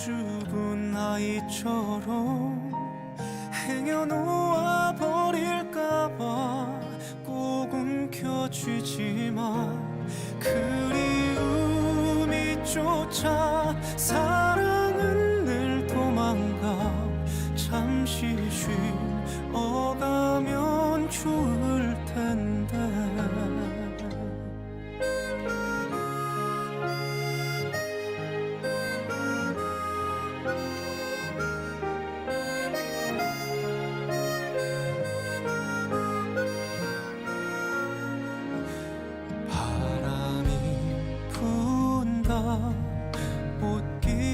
수줍은 아이처럼 행여놓아 버릴까봐 꼭 움켜쥐지만 그리움이 쫓아 사랑은 늘 도망가 잠시 쉬어가면 좋을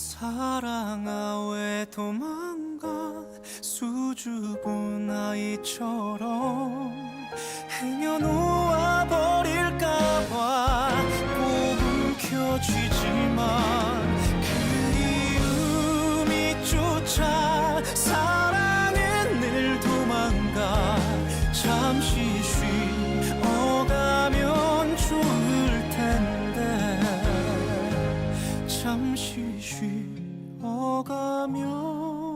사랑아 왜 도망가 수줍은 아이처럼 행여놓아 버릴까봐 꿈은 켜지지만 그리움이 쫓아 사랑은 늘 도망가 잠시 쉬 잠시 쉬어가며